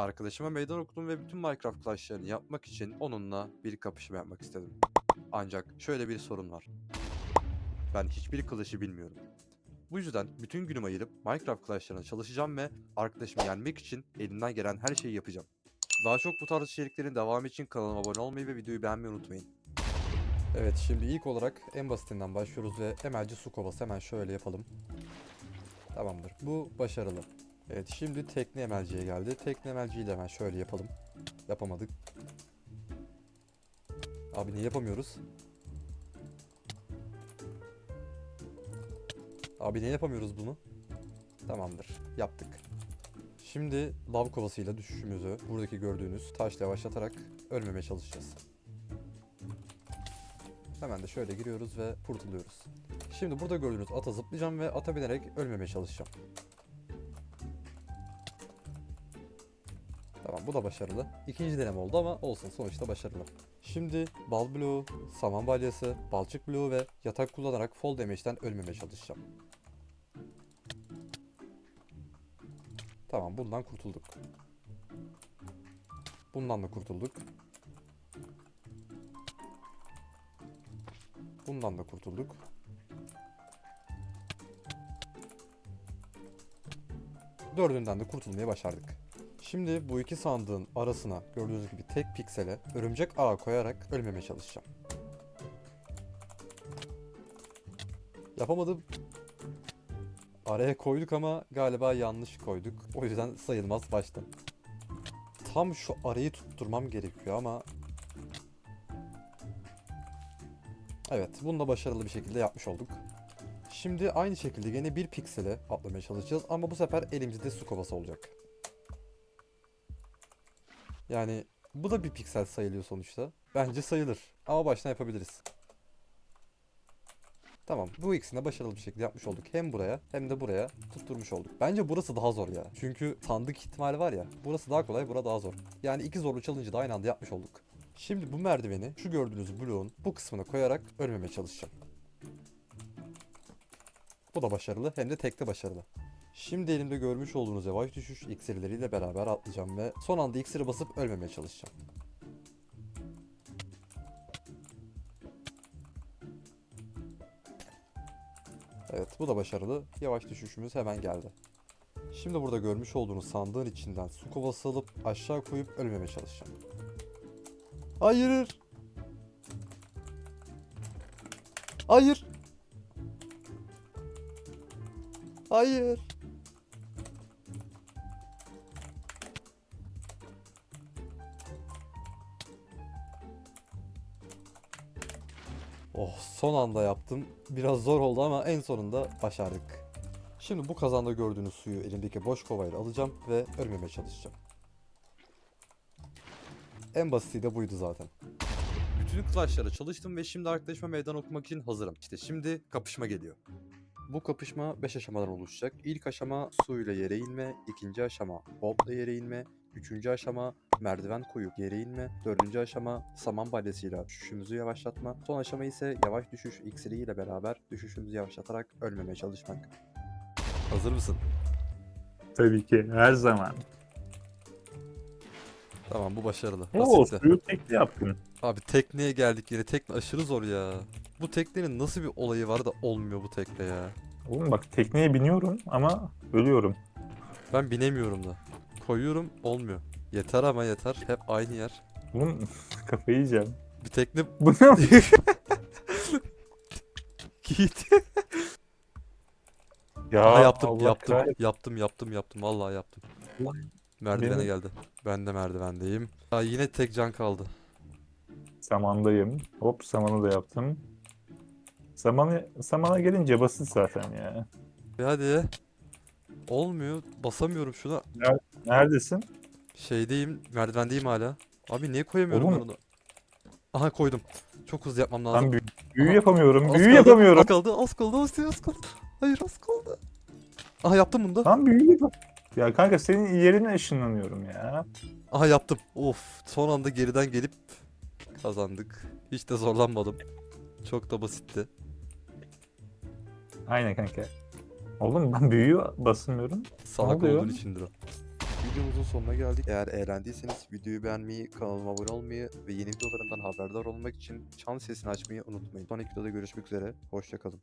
Arkadaşıma meydan okudum ve bütün Minecraft Clash'larını yapmak için onunla bir kapışma yapmak istedim. Ancak şöyle bir sorun var. Ben hiçbir Clash'ı bilmiyorum. Bu yüzden bütün günümü ayırıp Minecraft Clash'larına çalışacağım ve arkadaşımı yenmek için elimden gelen her şeyi yapacağım. Daha çok bu tarz içeriklerin devamı için kanalıma abone olmayı ve videoyu beğenmeyi unutmayın. Evet şimdi ilk olarak en basitinden başlıyoruz ve emelci su kovası hemen şöyle yapalım. Tamamdır. Bu başarılı. Evet şimdi tekne emelciye geldi. Tekne emelciyi de hemen şöyle yapalım. Yapamadık. Abi niye yapamıyoruz? Abi niye yapamıyoruz bunu? Tamamdır. Yaptık. Şimdi lav kovasıyla düşüşümüzü buradaki gördüğünüz taşla yavaşlatarak ölmemeye çalışacağız. Hemen de şöyle giriyoruz ve kurtuluyoruz. Şimdi burada gördüğünüz ata zıplayacağım ve ata binerek ölmemeye çalışacağım. Tamam bu da başarılı. İkinci deneme oldu ama olsun sonuçta başarılı. Şimdi bal bloğu, saman balyası, balçık bloğu ve yatak kullanarak fall damage'den ölmemeye çalışacağım. Tamam bundan kurtulduk. Bundan da kurtulduk. Bundan da kurtulduk. Dördünden de kurtulmayı başardık. Şimdi bu iki sandığın arasına gördüğünüz gibi tek piksele örümcek ağı koyarak ölmemeye çalışacağım. Yapamadım. Araya koyduk ama galiba yanlış koyduk. O yüzden sayılmaz baştan. Tam şu arayı tutturmam gerekiyor ama... Evet, bunu da başarılı bir şekilde yapmış olduk. Şimdi aynı şekilde yine bir piksele atlamaya çalışacağız ama bu sefer elimizde su kovası olacak. Yani bu da bir piksel sayılıyor sonuçta. Bence sayılır. Ama baştan yapabiliriz. Tamam bu ikisini de başarılı bir şekilde yapmış olduk. Hem buraya hem de buraya tutturmuş olduk. Bence burası daha zor ya. Çünkü sandık ihtimali var ya. Burası daha kolay, bura daha zor. Yani iki zorlu challenge'ı da aynı anda yapmış olduk. Şimdi bu merdiveni şu gördüğünüz bloğun bu kısmına koyarak ölmemeye çalışacağım. Bu da başarılı hem de tekte başarılı. Şimdi elimde görmüş olduğunuz yavaş düşüş iksirileriyle beraber atlayacağım ve son anda iksiri basıp ölmemeye çalışacağım. Evet bu da başarılı. Yavaş düşüşümüz hemen geldi. Şimdi burada görmüş olduğunuz sandığın içinden su kovası alıp aşağı koyup ölmemeye çalışacağım. Hayır. Hayır. Hayır. Oh son anda yaptım. Biraz zor oldu ama en sonunda başardık. Şimdi bu kazanda gördüğünüz suyu elimdeki boş kovayla alacağım ve ölmemeye çalışacağım. En basiti de buydu zaten. Bütün clash'lara çalıştım ve şimdi arkadaşıma meydan okumak için hazırım. İşte şimdi kapışma geliyor. Bu kapışma 5 aşamadan oluşacak. İlk aşama suyla yere inme, ikinci aşama botla yere inme, üçüncü aşama merdiven koyup yere inme, dördüncü aşama saman balyasıyla düşüşümüzü yavaşlatma, son aşama ise yavaş düşüş iksiriyle beraber düşüşümüzü yavaşlatarak ölmemeye çalışmak. Hazır mısın? Tabii ki her zaman. Tamam bu başarılı. Oo Basitti. suyu tekli yaptın. Abi tekneye geldik yine. Tekne aşırı zor ya. Bu teknenin nasıl bir olayı var da olmuyor bu tekne ya. Oğlum bak tekneye biniyorum ama ölüyorum. Ben binemiyorum da. Koyuyorum olmuyor. Yeter ama yeter. Hep aynı yer. Oğlum kafayı yiyeceğim. Bir tekne Bu ne? Git. ya Aha yaptım, Allah yaptım, kahretsin. yaptım, yaptım, yaptım. Vallahi yaptım. Merdivene Benim- geldi. Ben de merdivendeyim. Ha, yine tek can kaldı. Samandayım. Hop samanı da yaptım. Samanı, samana gelince basit zaten ya. Bir hadi. Olmuyor. Basamıyorum şuna. Neredesin? Şeydeyim, merdivendeyim hala. Abi niye koyamıyorum Oğlum. ben onu? Aha koydum. Çok hızlı yapmam lazım. Ben büyü, büyü yapamıyorum. Az büyü kaldı, yapamıyorum. Az kaldı, az kaldı, az kaldı, az kaldı. Hayır az kaldı. Aha yaptım bunu da. Lan büyü yapam. Ya kanka senin yerine ışınlanıyorum ya. Aha yaptım. Of son anda geriden gelip kazandık. Hiç de zorlanmadım. Çok da basitti. Aynen kanka. Oğlum ben büyüyü basmıyorum. Salak oluyor? olduğun içindir o. Videomuzun sonuna geldik. Eğer eğlendiyseniz videoyu beğenmeyi, kanalıma abone olmayı ve yeni videolarımdan haberdar olmak için çan sesini açmayı unutmayın. Sonraki videoda görüşmek üzere. Hoşçakalın.